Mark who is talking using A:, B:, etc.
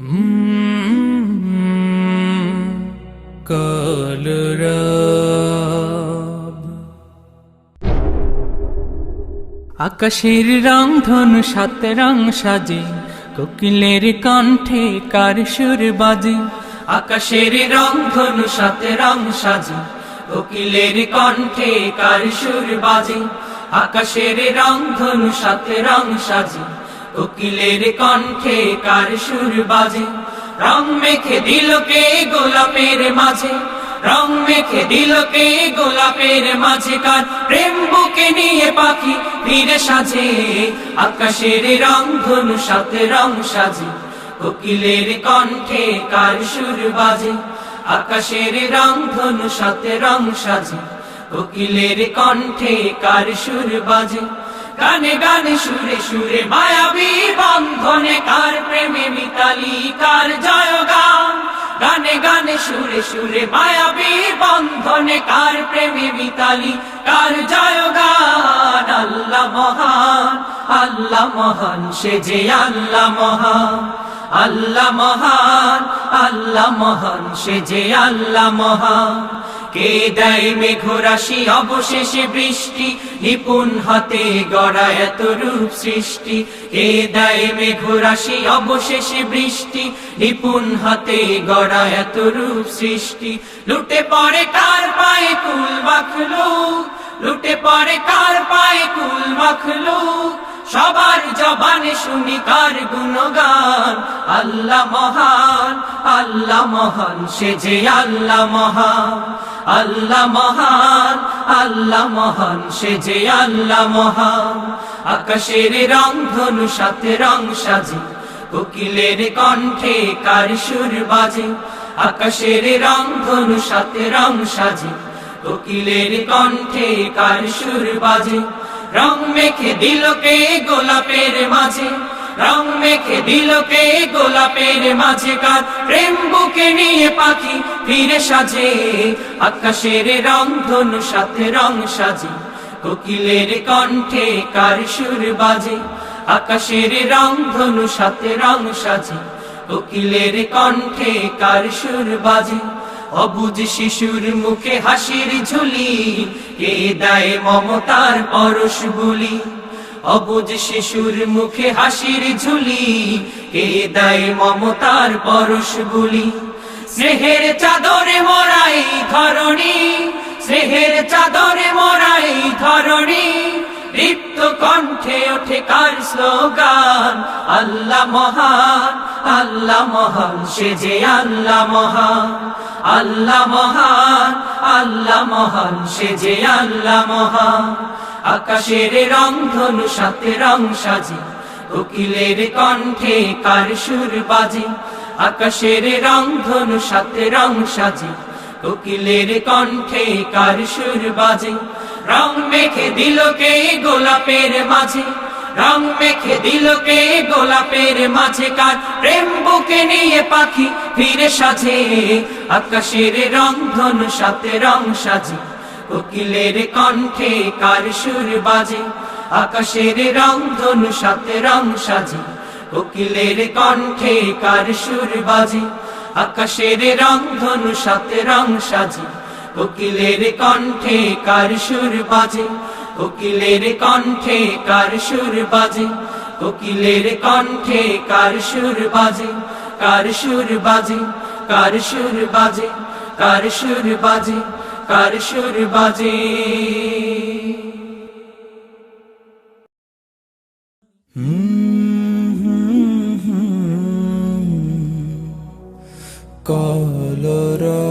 A: আকাশের রং ধনু সাত রং সাজে, কোকিলের কণ্ঠে কার সুর বাজে। আকাশের রং ধনু সাত রং সাজে, কোকিলের কণ্ঠে কার সুর বাজে। আকাশের রং ধনু সাত রং সাজে কোকিলের কণ্ঠে কার সুর বাজে? রং মেখে দিল কে গোলাপের মাঝে? রং মেখে দিল কে গোলাপের মাঝে? কার প্রেম বুকে নিয়ে পাখি ফিরে সাজে? আকাশের রং ধনু সাথে রং সাজে। কোকিলের কণ্ঠে কার সুর বাজে? আকাশের রং ধনু সাথে রং সাজে। কোকিলের কণ্ঠে কার সুর বাজে? গানে গানে সুরে সুরে মায়াবী বন্ধনে কার প্রেমে মিতালি, কার জয় গান গানে সুরে সুরে মায়াবী বন্ধনে কার প্রেমে মিতালি, কার জয় গান আল্লাহ মহান আল্লাহ মহান, সে যে আল্লাহ মহান আল্লাহ মহান আল্লাহ মহান, সে যে আল্লাহ মহান। কে দেয় মেঘরাশি? অবশেষে বৃষ্টি নিপুণ হাতে গড়া এত রূপ সৃষ্টি। কে দেয় মেঘরাশি? অবশেষে বৃষ্টি নিপুণ হাতে গড়া এত রূপ সৃষ্টি। লুটে পড়ে কার পায়ে কুল মাখলু লুটে পড়ে কার পায়ে কুল মাখলু সবার জবানে শুনি কার গুণগান? আল্লাহ মহান আল্লাহ মহান, সে যে আল্লাহ মহান। আল্লাহ মহান আল্লাহ মহান, সে যে আল্লাহ মহান। আকাশের রং ধনু, সাথে রং সাজে, কোকিলের কণ্ঠে কার সুর বাজে। আকাশের রং ধনু, সাথে রং সাজে, কোকিলের কণ্ঠে কার সুর বাজে। রং মেখে দিল কে গোলাপের মাঝে? রং মেখে দিল কে গোলাপের মাঝে কার প্রেম বুকে নিয়ে পাখি ফিরে সাজে। আকাশের রং ধনু, সাথে রং সাজে। কোকিলের কণ্ঠে কার সুর বাজে? আকাশের রং ধনু, সাথে রং সাজে। কোকিলের কণ্ঠে কার সুর বাজে? অবুজ শিশুর মুখে হাসির ঝুলি। কে দেয় মমতার পরশ বলি? অবুজ শিশুর মুখে হাসির ঝুলি, কে দেয় মমতার পরশ বলি? স্নেহের চাদরে মরাই ধরণী, স্নেহের চাদরে মরাই ধরণী রিপ্ত কণ্ঠে ওঠে কার স্লোগান? আল্লাহ মহান আল্লাহ মহান, সে যে আল্লাহ মহান। আল্লাহ মহান আল্লাহ মহান, সে যে আল্লাহ মহান। আকাশের রং ধনু সাথে রং সাজে কোকিলের কণ্ঠে কার সুর বাজে? আকাশের রং ধনু সাথে রং সাজে কোকিলের কণ্ঠে কার সুর বাজে? রং মেখে দিল কে গোলাপের মাঝে? রং মেখে দিল কে গোলাপের মাঝে? কার প্রেম বুকে নিয়ে পাখি ফিরে সাজে? আকাশের রং ধনু সাথে রং সাজে কোকিলের কণ্ঠে কার সুর বাজে? আকাশের রং ধনু সাথে রং সাজে। কোকিলের কণ্ঠে কার সুর বাজে? আকাশের রং ধনু সাথে রং সাজে। কোকিলের কণ্ঠে কার সুর বাজে? কোকিলের কণ্ঠে কার সুর বাজে? কোকিলের কণ্ঠে কার সুর বাজে? কার সুর বাজে? কার সুর বাজে? কার সুর বাজে? কার সুর বাজে
B: কলরা